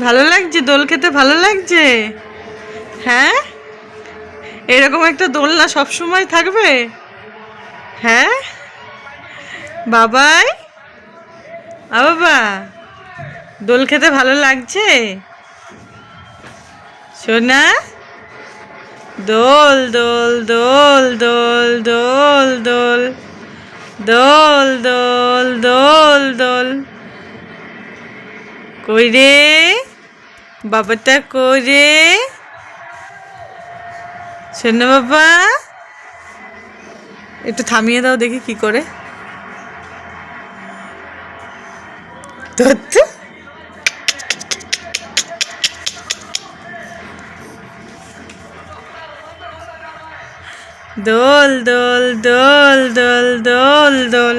ভালো লাগছে? দোল খেতে ভালো লাগছে? হ্যাঁ? এরকম একটা দোলনা সব সময় থাকবে? হ্যাঁ? বাবাই? বাবা, দোল খেতে ভালো লাগছে? সোনা? দোল দোল দোল দোল দোল দোল দোল দোল দোল দোল। কই রে? বাবাটা করে? শোনো বাবা। একটু থামিয়ে দাও, দেখি কি করে। দোল দোল দোল দোল দোল দোল।